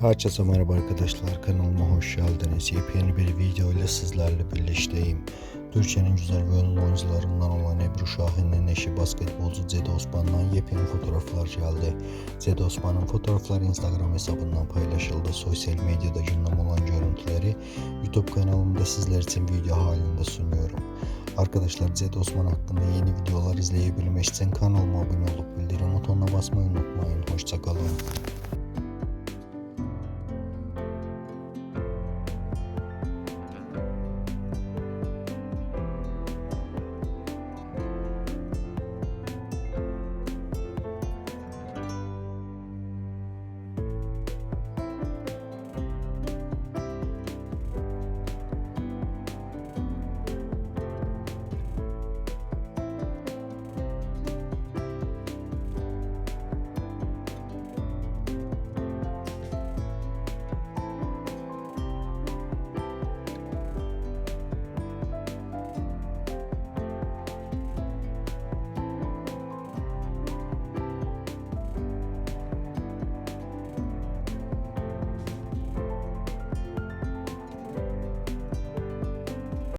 Herkese merhaba arkadaşlar kanalıma hoş geldiniz. Yepyeni bir video ile sizlerle birlikteyim. Türkiye'nin güzel ve ünlü oyuncularından olan Ebru Şahin'in eşi basketbolcu Zed Osman'dan yepyeni fotoğraflar geldi. Zed Osman'ın fotoğrafları Instagram hesabından paylaşıldı. Sosyal medyada gündem olan görüntüleri YouTube kanalımda sizler için video halinde sunuyorum. Arkadaşlar Zed Osman hakkında yeni videolar izleyebilmek için kanalıma abone olup bildirim butonuna basmayı unutmayın. Hoşçakalın.